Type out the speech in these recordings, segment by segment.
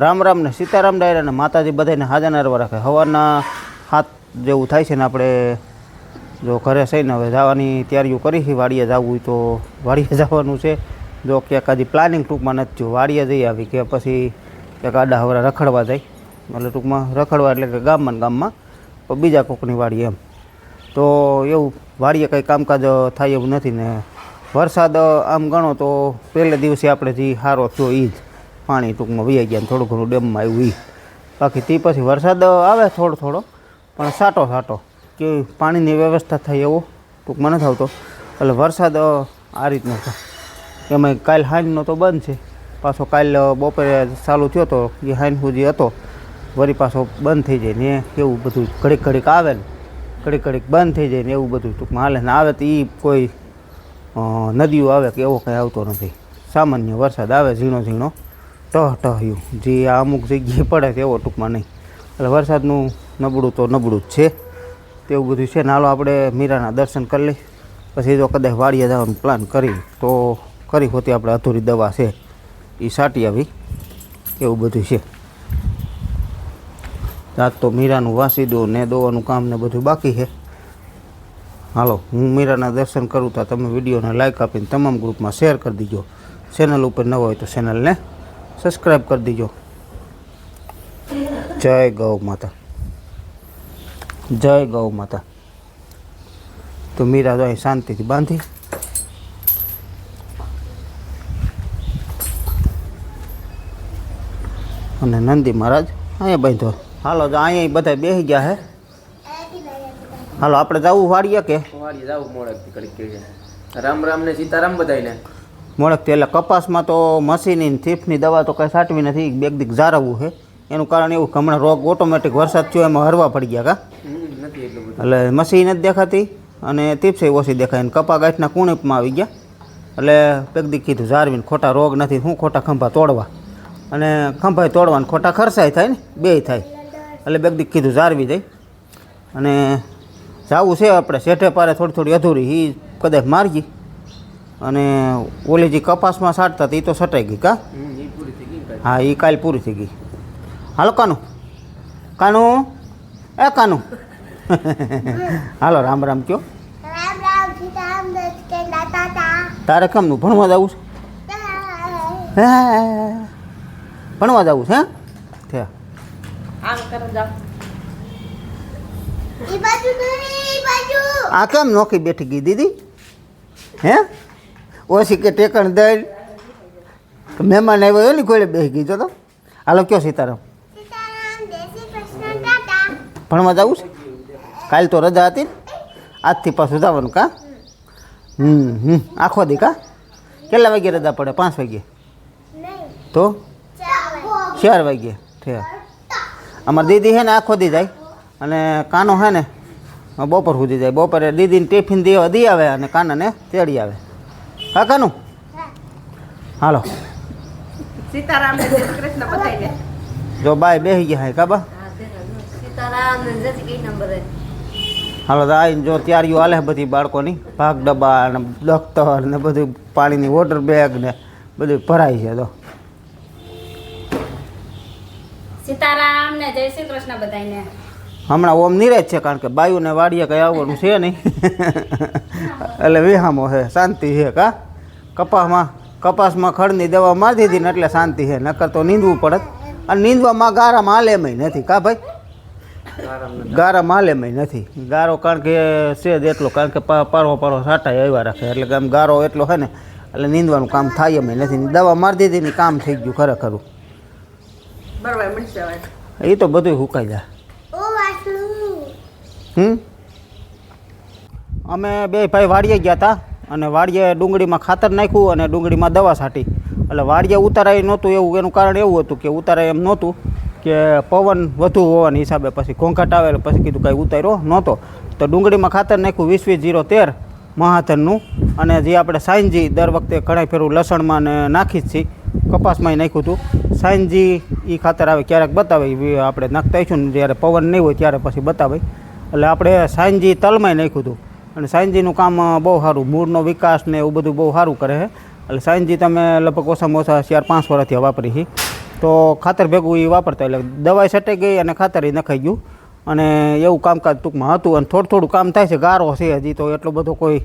રામ રામ ને સીતારામ ડાયરા ને માતાજી બધાને હાજર નરવા રાખે. હવાના હાથ જેવું થાય છે ને આપણે જો ઘરે થઈને હવે જવાની તૈયારીઓ કરી છે, વાડીએ જવું તો વાડીએ જવાનું છે. જો ક્યાંક હજી પ્લાનિંગ ટૂંકમાં નથી થયું, વાડીએ જઈ આવી કે પછી ક્યાંક આડા હવરા રખડવા જાય. એટલે ટૂંકમાં રખડવા એટલે કે ગામમાં ગામમાં, પણ બીજા કોકની વાડી એમ. તો એવું વાડીએ કંઈ કામકાજ થાય એવું નથી ને વરસાદ આમ ગણો તો પહેલે દિવસે આપણે જે સારો થયો એ જ. પાણી ટૂંકમાં વહી ગયા થોડું ઘણું ડેમમાં આવ્યું એ બાકી તે પછી વરસાદ આવે થોડો થોડો, પણ સાટો સાટો. કે પાણીની વ્યવસ્થા થાય એવો ટૂંકમાં નથી આવતો. એટલે વરસાદ આ રીતનો છે. એમાં કાલ હાઈનનો તો બંધ છે. પાછો કાલ બપોરે ચાલુ થયો હતો એ હાઈન સુધી હતો. વળી પાછો બંધ થઈ જાય ને એવું બધું ઘડીક ઘડીક આવે ને. ઘડીક ઘડીક બંધ થઈ જાય ને એવું બધું ટૂંકમાં હાલે. ને આવે તો એ કોઈ નદીઓ આવે કે એવો કંઈ આવતો નથી. સામાન્ય વરસાદ આવે ઝીણો ઝીણો. ટહ ટહ્યું જે આ અમુક જગ્યાએ પડે તેવો ટૂંકમાં નહીં. એટલે વરસાદનું નબળું તો નબળું જ છે. તેવું બધું છે નાલો આપણે મીરાના દર્શન કરી લઈ પછી જો કદાચ વાડીએ જવાનું પ્લાન કરી, તો કરી હોતી આપણે અધૂરી દવા છે. એ સાટી આવી. એવું બધું છે. આજ તો મીરાનું વાસી દો ને દોવાનું કામ ને બધું બાકી છે. હાલો, હું મીરાના દર્શન કરું તો તમે વિડીયોને લાઇક આપીને તમામ ગ્રુપમાં શેર કરી દીજો. ચેનલ ઉપર ન હોય તો ચેનલને સબસ્ક્રાઈબ કરી દીજો જય ગૌ માતા જય ગૌ માતા તો મીરા તો અહીં શાંતિથી બાંધી અને નંદી મહારાજ, અહીંયા બાંધો હાલો તો અહીંયા બધા બેસી ગયા હે. હાલો, આપણે જવું વાડીએ કે? વાડી જાવ મોડક કડીક કે રામ રામ ને સીતારામ બધાયને. મોડક એટલે કપાસમાં તો મશીની થીફની દવા તો કંઈ સાટવી નથી બેગ દીક જાળવવું છે. એનું કારણ એવું કે હમણાં રોગ ઓટોમેટિક વરસાદ થયો, એમાં હરવા પડી ગયા કા? નથી એટલું મશીન જ દેખાતી અને તીપસે ઓછી દેખાય. અને કપા ગાંઠના કુણીપમાં આવી ગયા. એટલે બેગ દીક કીધું, જાળવીને ખોટા રોગ નથી શું ખોટા ખંભા તોડવા. અને ખંભાઈ તોડવા ને ખોટા ખર્ચાય થાય ને બેય થાય. એટલે બેગ દીક કીધું, જાળવી જાય અને જાવું છે આપણે, શેઠે પારે થોડી થોડી અધૂરી એ કદાચ મારજી. અને ઓલી જે કપાસમાં સાટતા હતી એ તો સટાઈ ગઈ કા? હમ, ઈ પૂરી થઈ ગઈ ને કાંઈ. હા એ કાલ પૂરી થઈ ગઈ. હાલો કાનું. કાનું? એ કાનું. હાલો રામ રામ કયો. તારે કેમનું ભણવા જવું છે? હે. ભણવા જવું છે હે? આ કેમ નોખી બેઠી ગઈ દીદી? હે? ઓછી કે ટેકણ દઈ. મહેમાન આવ્યો એની કોઈને બેસી ગઈ. તો. હાલો કયો સીતારામ ભણવા જવું છે? કાલ તો રજા હતી ને? આજથી પાછું જવાનું કા? હમ હમ. આખો દી કા? કેટલા વાગે રજા પડે? પાંચ વાગે તો? ચાર વાગે થયા અમારી દીદી છે ને આખો દી જાય. અને કાનો છે ને બપોર સુધી જાય. બપોરે દીદીને ટિફિન દે દી આવે અને કાનાને તેડી આવે. હા કાનું? હાલો. સીતારામ ને જય શ્રી કૃષ્ણ બધાયને જો બાય બેસી ગયા હે કાબા? સીતારામ ને જય શ્રી નંબર હાલો તો આવીને જો તૈયારીઓ હાલે બધી બાળકોની. ભાગ ડબ્બા ને દફતર ને બધું પાણીની વોટર બેગ ને બધું ભરાય છે તો. સીતારામ ને જય શ્રી કૃષ્ણ બધાને હમણાં ઓમ નિરાજ છે કારણ કે બાયુને વાડીએ કંઈ આવવાનું છે નહીં. એટલે વિહામો છે શાંતિ છે કા? કપાસમાં કપાસમાં ખડની દવા મારી દીધી ને એટલે શાંતિ છે નકર તો નીંદવું પડે. અને નીંદવામાં ગારામાં હાલેમય નથી કા ભાઈ? ગારા માલેમય નથી. ગારો કારણ કે છે જ એટલો કારણ કે પારો પારો સાટાય આવ્યા રાખે. એટલે કે આમ ગારો એટલો છે ને એટલે નીંદવાનું કામ થાય એમ નથી. દવા મારી દીધી ને કામ થઈ ગયું ખરેખરું. એ તો બધું હુકાઈ જાય. હમ? અમે બે ભાઈ વાડીએ ગયા હતા અને વાડીએ ડુંગળીમાં ખાતર નાખ્યું અને ડુંગળીમાં દવા છાંટી. એટલે વાડીએ ઉતારાય નહોતું એવું, એનું કારણ એવું હતું કે ઉતારાય એમ નહોતું કે પવન વધુ હોવાના હિસાબે પછી ઘોંઘાટ આવે પછી કીધું કાંઈ ઉતાર્યો નહોતો. તો ડુંગળીમાં ખાતર નાખ્યું વીસ વીસ જીરો તેર મહાધનનું અને જે આપણે સાંજી દર વખતે ઘણા ફેરું લસણમાં ને નાખી જ છીએ, કપાસમાંય નાખ્યું હતું. સાંજી એ ખાતર આવે, ક્યારેક બતાવે આપણે નાખતા આવીશું ને જ્યારે પવન નહીં હોય ત્યારે પછી બતાવે. એટલે આપણે સાંજી તલમાંય નાખ્યું હતું. અને સાંજીનું કામ બહુ સારું. મૂળનો વિકાસ ને એવું બધું બહુ સારું કરે છે. એટલે સાંજી તમે લગભગ ઓછામાં ઓછા ચાર, પાંચ વર્ષથી વાપરી છે. તો ખાતર ભેગું એ વાપરતા એટલે દવાઈ સટાઈ ગઈ અને ખાતર એ નખાઈ ગયું. અને એવું કામકાજ ટૂંકમાં હતું અને થોડું થોડું કામ થાય છે. ગારો છે હજી તો એટલો બધો કોઈ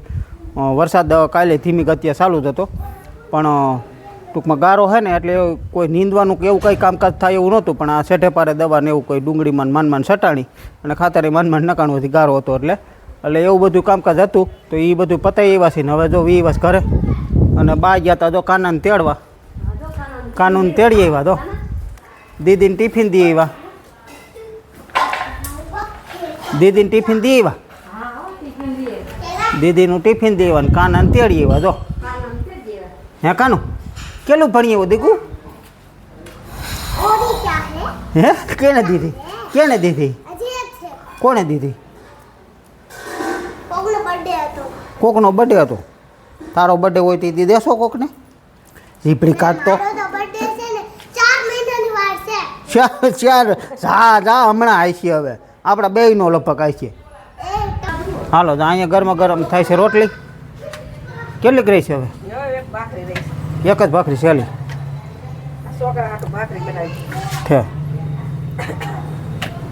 વરસાદ કાલે ધીમી ગતિએ ચાલુ જ હતો. પણ ટૂંકમાં ગારો છે ને એટલે કોઈ નીંદવાનું કે એવું કંઈ કામકાજ થાય એવું નહોતું, પણ આ સેઠે પારે દવા ને એવું કોઈ ડુંગળીમાં માન માન સટાણી, અને ખાતરે માન માન નકાણું હતી ગારો હતો એટલે એટલે એવું બધું કામકાજ હતું, તો એ બધું પતાવી એવા છે ને હવે જો વી વાસ ઘરે, અને બા ગયા હતા જો કાનાને તેડવા. કાનૂન તેડી આવ્યા તો દીદીને ટિફિન દી આવ્યા. દીદીને ટિફિન દી આવ્યા. દીદીનું ટિફિન દેવાનું આવ્યા અંતેડી એવા જો. હે કાનું? કેટલું ભણીએ એવું દીકુ? હે? કેને દીધી? કેને દીધી? કોણે દીધી? કોકનો બર્થડે હતો. તારો બર્થડે હોય તો દી દેશો કોકને. રીપડી કાઢતો ચાર હા જા હમણાં આવી છે હવે. આપણા બેયનો લગભગ આવી છે. હાલો અહીંયા ગરમ ગરમ થાય છે રોટલી. કેટલીક રહી છે હવે? એક ભાખરી રહી એક જ ભાખરી સહેલી આ છોકરા હાટુ ભાખરી બનાવી છે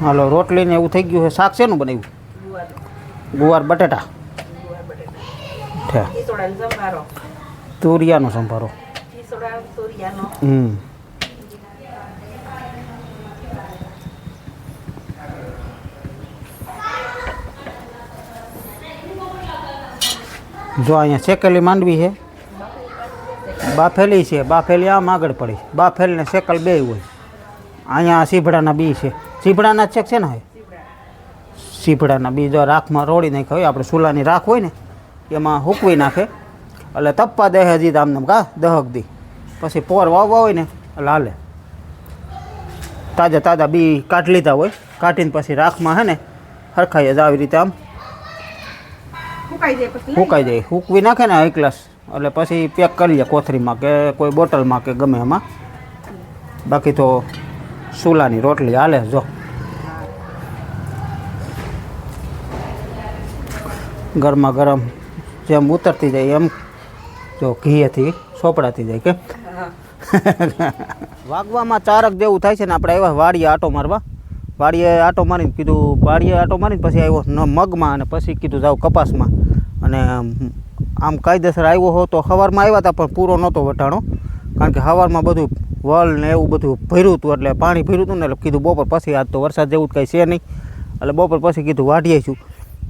હાલો રોટલી ને એવું થઈ ગયું છે શાક શેનું બનાવ્યું? ગુવાર ગુવાર બટાટા. ગુવાર બટેટા છે ખીચોડાનો સંભારો. તુરિયાનો સંભારો. ખીચોડા સૂર્યાનો હમ. જો અહીંયા શેકેલી માંડવી છે બાફેલી છે બાફેલી આમ આગળ પડી બાફેલ ને શેકલ બે હોય. અહીંયા સીભડાના બી છે. સીભડાના ચેક છે ને હવે? સીભડાના બી જો રાખમાં રોડી નાખે હોય આપણે સુલાની રાખ હોય ને એમાં હૂકવી નાખે. એટલે તપ્પા દે હજી આમને કા દહક દી. પછી પોર વાવવા હોય ને એટલે હાલે. તાજા તાજા બી કાઢી લીધા હોય. કાઢીને પછી રાખમાં હે ને હરખાઈ જ આવી રીતે આમ હુકાઈ જાય હૂકવી નાખે ને એક ગ્લાસ. એટલે પછી પેક કરી લે કોથરીમાં કે કોઈ બોટલમાં કે ગમે એમાં. બાકી તો સુલાની રોટલી હાલે જો. ગરમા ગરમ જેમ ઉતરતી જાય એમ જો ઘીએથી સોપડાતી જાય કે વાગવામાં ચારક જેવું થાય છે ને આપણે આવ્યા વાડીએ આટો મારવા. વાડીએ આટો મારીને કીધું, વાડીએ આટો મારીને પછી આવ્યો ન મગમાં અને પછી કીધું જાવ કપાસમાં. અને આમ કાયદેસર આવ્યો હો તો સવારમાં આવ્યા હતા, પણ પૂરો નહોતો વટાણો. કારણ કે સવારમાં બધું વલ ને એવું બધું ભર્યું હતું, એટલે પાણી ભર્યું હતું ને એટલે કીધું બપોર પછી, આજ તો વરસાદ જેવું કંઈ છે નહીં. એટલે બપોર પછી કીધું વાઢીએ છું.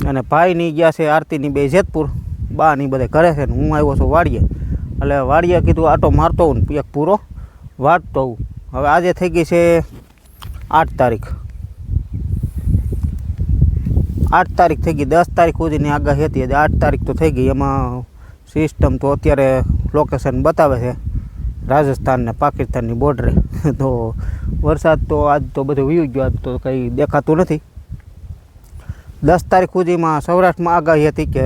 અને ભાઈની ગયા છે આરતીની બે જેતપુર બાની બધે ઘરે છે ને હું આવ્યો છું વાડીએ. એટલે વાડીએ કીધું આટો મારતો હું ને એક પૂરો. વાટતો હોઉં. હવે આજે થઈ ગઈ છે આઠ તારીખ. આઠ તારીખ થઈ ગઈ, દસ તારીખ સુધીની આગાહી હતી આઠ તારીખ તો થઈ ગઈ. એમાં સિસ્ટમ તો અત્યારે લોકેશન બતાવે છે, રાજસ્થાન ને પાકિસ્તાનની બોર્ડરે તો વરસાદ તો આજ તો બધું વીવી ગયો, આજ તો કંઈ દેખાતું નથી. દસ તારીખ સુધીમાં સૌરાષ્ટ્રમાં આગાહી હતી કે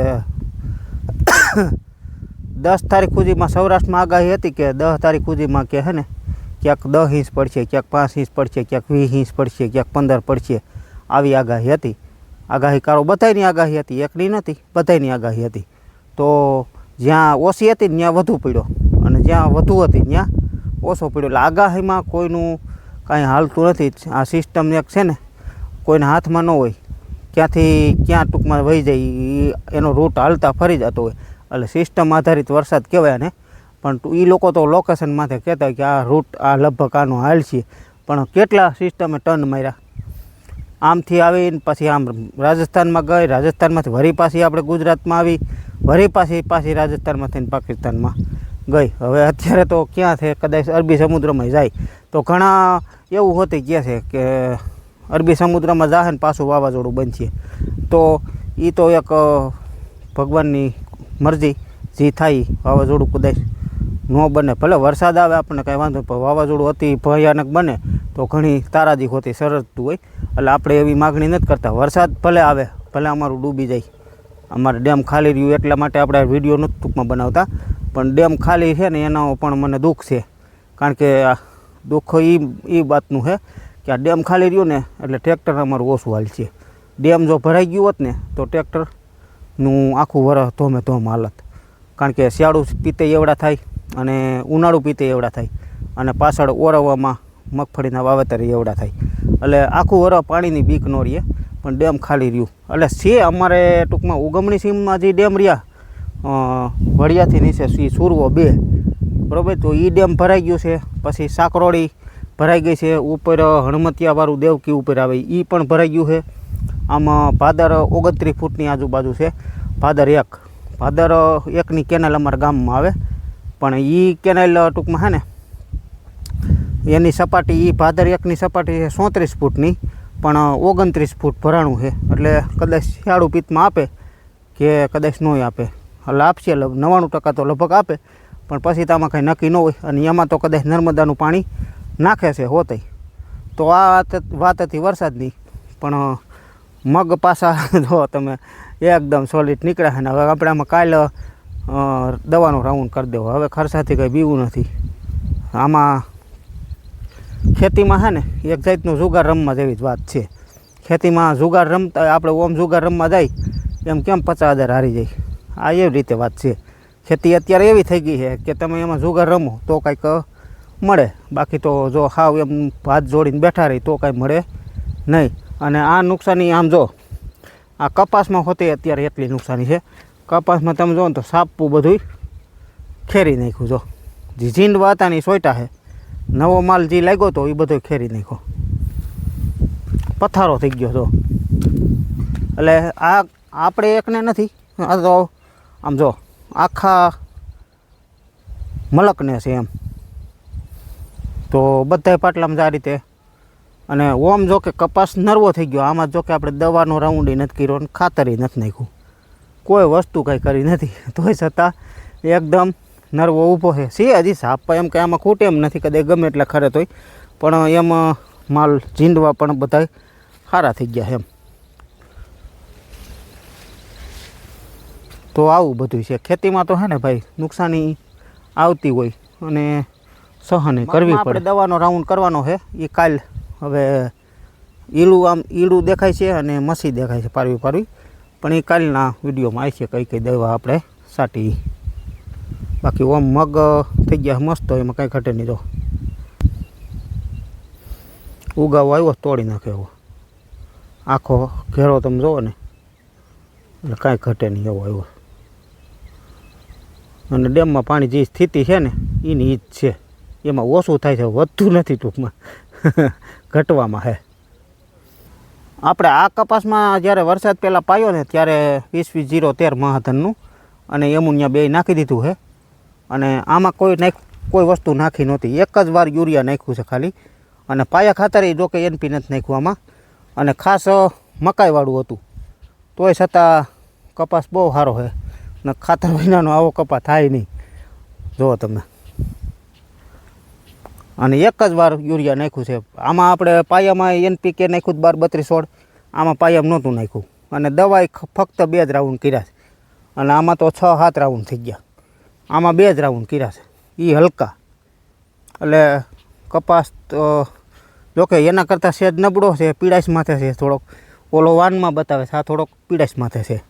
દસ તારીખ સુધીમાં સૌરાષ્ટ્રમાં આગાહી હતી કે દસ તારીખ સુધીમાં કે હે ને, ક્યાંક દસ ઇંચ પડશે, ક્યાંક પાંચ ઇંચ પડશે, ક્યાંક વીસ ઇંચ પડશે, ક્યાંક પંદર પડશે, આવી આગાહી હતી. આગાહીકારો બધાની આગાહી હતી, એકની નથી બધાની આગાહી હતી. તો જ્યાં ઓછી હતી, ત્યાં વધુ પડ્યો. અને જ્યાં વધુ હતી, ત્યાં ઓછો પડ્યો. એટલે આગાહીમાં કોઈનું કાંઈ હાલતું નથી. આ સિસ્ટમ એક છે ને, કોઈના હાથમાં ન હોય, ક્યાંથી ક્યાં ટૂંકમાં વહી જાય એનો રૂટ હાલતા ફરી જતો હોય. એટલે સિસ્ટમ આધારિત વરસાદ કહેવાય ને. પણ એ લોકો તો લોકેશન માથે કહેતા કે આ રૂટ આ લગભગ આનો હાલ છે. પણ કેટલા સિસ્ટમે ટર્ન માર્યા? આમથી આવીને પછી આમ રાજસ્થાનમાં ગઈ, રાજસ્થાનમાંથી વરી પાછી આપણે ગુજરાતમાં આવી વરી પાછી પાછી રાજસ્થાનમાંથી ને પાકિસ્તાનમાં ગઈ. હવે અત્યારે તો ક્યાં છે? કદાચ અરબી સમુદ્રમાં જાય. તો ઘણા એવું હોતી ગયા છે કે અરબી સમુદ્રમાં જાહે ને પાછું વાવાઝોડું બનશે. તો એ તો એક ભગવાનની મરજી, જે થાય વાવાઝોડું કદાચ ન બને. ભલે વરસાદ આવે, આપણને કાંઈ વાંધો પણ વાવાઝોડું અતિ ભયાનક બને, તો ઘણી તારાજી હોતી, સરળતું હોય. એટલે આપણે એવી માગણી નથી કરતા. વરસાદ ભલે આવે, ભલે અમારું ડૂબી જાય. અમારે ડેમ ખાલી રહ્યું એટલા માટે આપણે વીડિયો નથી ટૂંકમાં બનાવતા. પણ ડેમ ખાલી છે ને એનો પણ મને દુઃખ છે. કારણ કે દુઃખ એ એ વાતનું છે કે આ ડેમ ખાલી રહ્યું ને એટલે ટ્રેક્ટર અમારું ઓછું હાલ છે. ડેમ જો ભરાઈ ગયું હોત ને, તો ટ્રેક્ટરનું આખું વરસ ધોમે ધોમ હાલત. કારણ કે શિયાળું પીતે એવડા થાય અને ઉનાળું પીતે એવડા થાય. અને પાછળ ઓરવવામાં મગફળીના વાવેતર એવડા થાય. એટલે આખું વરસ પાણીની બીક ન રહીએ પણ ડેમ ખાલી રહ્યું. એટલે છે અમારે ટૂંકમાં ઉગમણી સીમમાં જે ડેમ રહ્યા વડિયાથી નીચે સી સુરવો બે, બરાબર? તો એ ડેમ ભરાઈ ગયું છે, પછી સાકરોડી ભરાઈ ગઈ છે, ઉપર હણમતિયાવાળું દેવકી ઉપર આવે એ પણ ભરાઈ ગયું છે. આમાં ભાદર ઓગણત્રીસ ફૂટની આજુબાજુ છે. ભાદર એક, ભાદર એકની કેનાલ અમારા ગામમાં આવે, પણ એ કેનાલ ટૂંકમાં હે ને એની સપાટી એ ભાદર એકની સપાટી છે સોત્રીસ ફૂટની, પણ ઓગણત્રીસ ફૂટ ભરાણું છે. એટલે કદાચ શિયાળુ પિત્તમાં આપે કે કદાચ નહીં આપે. એટલે આપશે નવ્વાણું ટકા તો લગભગ આપે, પણ પછી તો આમાં કંઈ નક્કી ન હોય. અને એમાં તો કદાચ નર્મદાનું પાણી નાખે છે હોતય. તો આ વાત હતી વરસાદની. પણ મગ પાસા જો તમે એકદમ સોલિડ નીકળ્યા છે ને હવે આપણે આમાં કાલ દવાનો રાઉન્ડ કરી દેવો. હવે ખર્ચાથી કંઈ બીવું નથી. આમાં ખેતીમાં છે ને, એક જાતનું જુગાર રમવા જેવી જ વાત છે. ખેતીમાં જુગાર રમતા, આપણે ઓમ જુગાર રમવા જાય, એમ કેમ પચાસ હજાર હારી જાય? આ એવી રીતે વાત છે. ખેતી અત્યારે એવી થઈ ગઈ છે કે તમે એમાં જુગાર રમો, તો કાંઈક મળે. બાકી તો જો હાવ એમ હાથ જોડીને બેઠા રહી, તો કાંઈ મળે નહીં. અને આ નુકસાની, આમ જો, આ કપાસમાં હોતી અત્યારે એટલી નુકસાની છે. કપાસમાં તમે જો ને તો સાપવું બધું ખેરી નાખ્યું, જો. જે વાતાની સોયટા છે. નવો માલ જે લાગ્યો તો એ બધો ખેરી નાખ્યો. પથારો થઈ ગયો તો. એટલે આ આપણે એકને નથી. આ તો આમ જો, આખા મલકને છે એમ. તો બધાય પાટલામાં આ રીતે. અને ઓમ જો કે કપાસ નરવો થઈ ગયો. આમાં જો કે આપણે દવાનો રાઉન્ડ નથી કર્યો અને ખાતર નથી નાખ્યું. કોઈ વસ્તુ કંઈ કરી નથી. તોય છતાં એકદમ નરવો ઊભો છે. સી હજી સાપા એમ કે આમાં ખૂટે એમ નથી કદાચ ગમે એટલે ખરે તોય. પણ એમાં માલ ઝીંડવા પણ બધા સારા થઈ ગયા એમ. તો આવું બધું છે. ખેતીમાં તો હે ને ભાઈ નુકસાની આવતી હોય અને સહને કરવી પડે. દવાનો રાઉન્ડ કરવાનો છે. એ કાલ હવે ઈળું આમ ઈળું દેખાય છે અને મસી દેખાય છે પારવી પારવી. પણ એ કાલના વિડીયોમાં આવી છે કઈ કઈ દવા આપણે સાટી. બાકી ઓમ મગ થઈ ગયા મસ્ત, એમાં કાંઈ ઘટે નહીં જો ઉગાવો આવ્યો તોડી નાખે એવો. આખો ઘેરો તમે જુઓ ને, એટલે કાંઈ ઘટે નહીં એવો આવ્યો. અને ડેમમાં પાણી જે સ્થિતિ છે ને, એની ઈજ છે. એમાં ઓછું થાય છે વધતું નથી ટૂંકમાં. ઘટવામાં હે. આપણે આ કપાસમાં જ્યારે વરસાદ પહેલાં પાયો ને, ત્યારે વીસ વીસ જીરો તેર મહાધનનું અને એમુનિયા બે નાખી દીધું છે અને આમાં કોઈ નાખ, કોઈ વસ્તુ નાખી નહોતી. એક જ વાર યુરિયા નાખ્યું છે ખાલી. અને પાયા ખાતર એ જોકે એનપી નથી નાખ્યું આમાં. અને ખાસ મકાઈવાળું હતું. તોય છતાં કપાસ બહુ સારો છે. ને ખાતર વિનાનો આવો કપાસ થાય નહીં. જુઓ તમે. અને એક જ વાર યુરિયા નાખ્યું છે. આમાં આપણે પાયામાં એનપીકે નાખ્યું બાર બત્રીસ સોળ. આમાં પાયામાં નહોતું નાખ્યું. અને દવાઈ ફક્ત બે જ રાઉન્ડ કર્યા છે. અને આમાં તો છ સાત રાઉન્ડ થઈ ગયા. આમાં બે જ રાઉન્ડ કર્યા છે. એ હલકા. એટલે કપાસ તો જોકે એના કરતાં સેજ નબળો છે પીડાશ માથે છે થોડોક. ઓલો વાનમાં બતાવે છે, આ થોડોક પીડાશ માથે છે.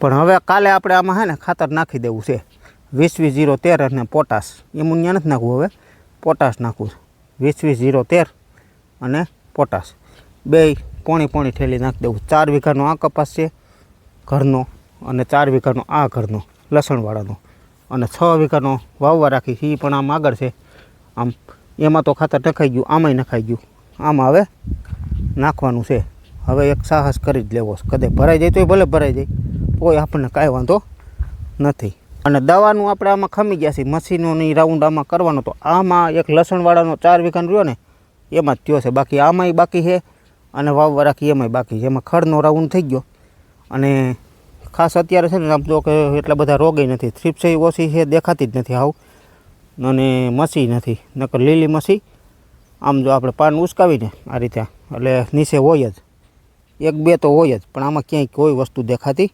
પણ હવે કાલે આપણે આમાં છે ને ખાતર નાખી દેવું છે. વીસ વીસ જીરો તેર અને પોટાશ. એમુનિયા નથી નાખવું હવે. પોટાશ નાખવું છે. વીસ વીસ જીરો તેર અને પોટાશ. બે પોણી પોણી ઠેલી નાખી દેવું. ચાર વીઘાનો આ કપાસ છે ઘરનો અને ચાર વીઘાનો આ ઘરનો, લસણવાળાનો. અને છ વીઘાનો વાવવા રાખી એ પણ આમ આગળ છે. આમ એમાં તો ખાતર નખાઈ ગયું, આમાંય નખાઈ ગયું. આમાં હવે નાખવાનું છે. હવે એક સાહસ કરી જ લેવો કદે ભરાઈ જાય તોય ભલે ભરાઈ જાય, તોય આપણને કાંઈ વાંધો નથી. અને દવાનું આપણે આમાં ખમી ગયા છીએ. મશીનોની રાઉન્ડ આમાં કરવાનો તો આમાં એક લસણવાળાનો ચાર વીઘાનો રહ્યો ને, એમાં જ થયો છે. બાકી આમાંય બાકી છે અને વાવવા રાખી એમાંય બાકી છે. એમાં ખડનો રાઉન્ડ થઈ ગયો. અને ખાસ અત્યારે છે ને, આમ તો કે એટલા બધા રોગે નથી. થ્રીપ્સ ઓછી છે, દેખાતી જ નથી આવું. અને મસી નથી, નકર લીલી મસી. આમ જો આપણે પાન ઉસકાવીને આ રીતે, એટલે નીચે હોય જ. એક બે તો હોય જ, પણ આમાં ક્યાંય કોઈ વસ્તુ દેખાતી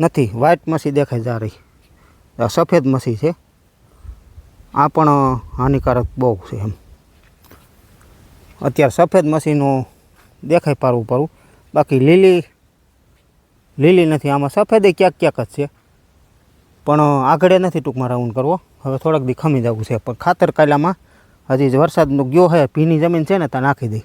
નથી. વ્હાઇટ મસી દેખાઈ જા રહી. સફેદ મસી છે. આ પણ હાનિકારક બહુ છે એમ. અત્યારે સફેદ મસીનો દેખાય પારવું પારવું બાકી લીલી લીલી નથી, આમાં સફેદ ક્યાંક ક્યાંક જ છે. પણ આગળ નથી ટૂંકમાં રાઉન્ડ કરવો. હવે થોડાક દી ખમી જવું છે, પણ ખાતર કાયલામાં હજી વરસાદનું ગયો હે, ભીની જમીન છે ને, ત્યાં નાખી દઈ.